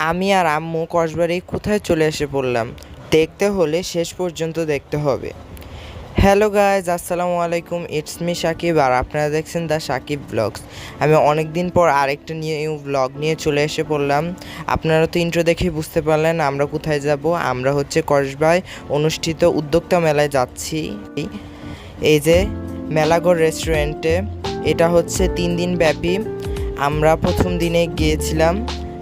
আমি আর আম্মু কসবারে কোথায় চলে এসে পড়লাম। দেখতে হলে শেষ পর্যন্ত দেখতে হবে। হ্যালো গাইজ আসসালামু আলাইকুম। ইটস মি সাকিব, আর আপনারা দেখছেন দ্য সাকিব ব্লগস আমি অনেক দিন পর আরেকটা নিউ ব্লগ নিয়ে চলে এসে পড়লাম। আপনারা তো ইন্ট্রো দেখেই বুঝতে পারলেন আমরা কোথায় যাব। আমরা হচ্ছে কসবায় অনুষ্ঠিত উদ্যোক্তা মেলায় যাচ্ছি। এই যে মেলাগড় রেস্টুরেন্টে এটা হচ্ছে তিন দিন ব্যাপী। আমরা প্রথম দিনে গিয়েছিলাম।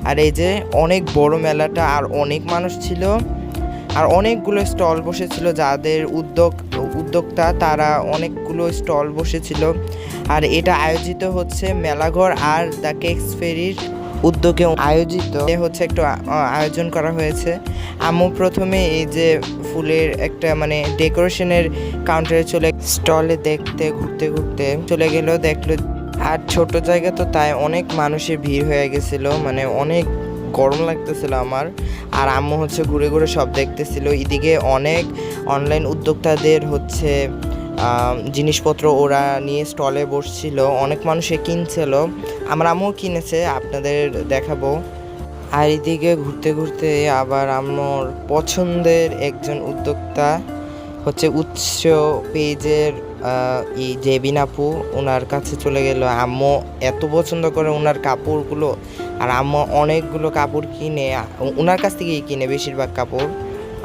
আর এই যে অনেক বড় মেলাটা আর অনেক মানুষ ছিল আর অনেকগুলো স্টল বসেছিল যাদের উদ্যোগ, উদ্যোক্তা তারা অনেকগুলো স্টল বসেছিল। আর এটা আয়োজিত হচ্ছে মেলাঘর আর দ্য কেক্স ফেরির উদ্যোগে আয়োজিত। হচ্ছে একটু আয়োজন করা হয়েছে। আম্মু প্রথমে এই যে ফুলের একটা মানে ডেকোরেশনের কাউন্টারে চলে, স্টলে দেখতে, ঘুরতে ঘুরতে চলে গেল, দেখল আর ছোট জায়গা তো তাই অনেক মানুষের ভিড় হয়ে গেছিল মানে অনেক গরম লাগতেছিল আমার। আর আম্মু হচ্ছে ঘুরে ঘুরে সব দেখতেছিল। এদিকে অনেক অনলাইন উদ্যোক্তাদের হচ্ছে জিনিসপত্র ওরা নিয়ে স্টলে বসছিল, অনেক মানুষে কিনছিল। আমার আম্মু কিনেছে, আপনাদের দেখাবো। আর এদিকে ঘুরতে ঘুরতে আবার আমার পছন্দের একজন উদ্যোক্তা হচ্ছে উৎস পেজের এই জেবিন আপু ওনার কাছে চলে গেল। আম্মু এত পছন্দ করে ওনার কাপড়গুলো। আর আম্মু অনেকগুলো কাপড় কিনে ওনার কাছ থেকেই কিনে বেশিরভাগ কাপড়,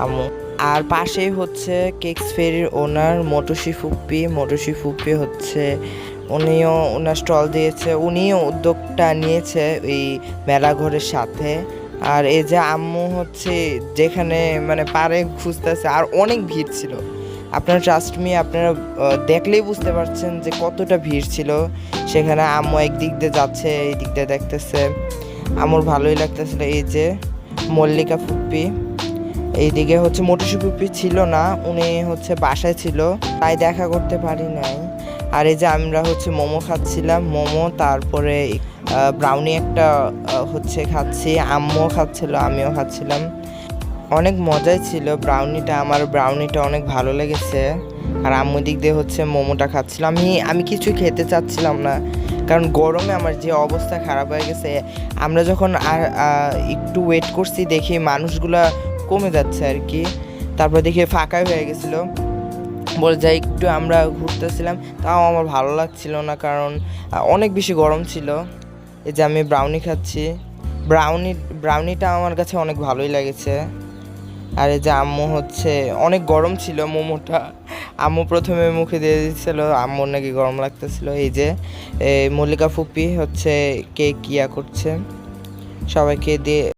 আম্মু। আর পাশেই হচ্ছে কেক্স ফেরির ওনার মোটসি ফুপ্পি। মোটসি ফুপ্পি হচ্ছে, উনিও ওনার স্টল দিয়েছে, উনিও উদ্যোগটা নিয়েছে এই মেলাঘরের সাথে। আর এই যে আম্মু হচ্ছে যেখানে মানে পারে খুঁজতেছে, আর অনেক ভিড় ছিল। আপনারা ট্রাস্ট মি আপনারা দেখলেই বুঝতে পারছেন যে কতটা ভিড় ছিল। সেখানে আম্মু একদিক দিয়ে যাচ্ছে এই দিক দিয়ে দেখতেছে। আমার ভালোই লাগতেছিল এই যে মল্লিকা ফুপ্পি। এইদিকে হচ্ছে মোটরসি ফুপ্পি ছিল না, উনি হচ্ছে বাসায় ছিল। তাই দেখা করতে পারি নাই। আর এই যে আমরা হচ্ছে মোমো খাচ্ছিলাম, মোমো, তারপরে ব্রাউনি একটা হচ্ছে খাচ্ছি, আম্মুও খাচ্ছিল, আমিও খাচ্ছিলাম। অনেক মজাই ছিল ব্রাউনিটা আমার ব্রাউনিটা অনেক ভালো লেগেছে। আর আম্মু দিক দিয়ে হচ্ছে মোমোটা খাচ্ছিলাম আমি আমি কিছু খেতে চাচ্ছিলাম না, কারণ গরমে আমার যে অবস্থা খারাপ হয়ে গেছে, আমরা যখন আর একটু ওয়েট করছি, দেখি মানুষগুলা কমে যাচ্ছে আর কি। তারপর দেখি ফাঁকাই হয়ে গেছিল। যাই একটু আমরা ঘুরতেছিলাম, তাও আমার ভালো লাগছিল না কারণ অনেক বেশি গরম ছিল। এই যে আমি ব্রাউনি খাচ্ছি। ব্রাউনি ব্রাউনিটা আমার কাছে অনেক ভালোই লেগেছে। আর এই যে আম্মু হচ্ছে, অনেক গরম ছিল মোমোটা। আম্মু প্রথমে মুখে দিয়ে দিচ্ছিল আম্মুর নাকি গরম লাগতেছিল। এই যে মল্লিকা ফুপি হচ্ছে কেক ইয়া করছে। সবাইকে দিয়ে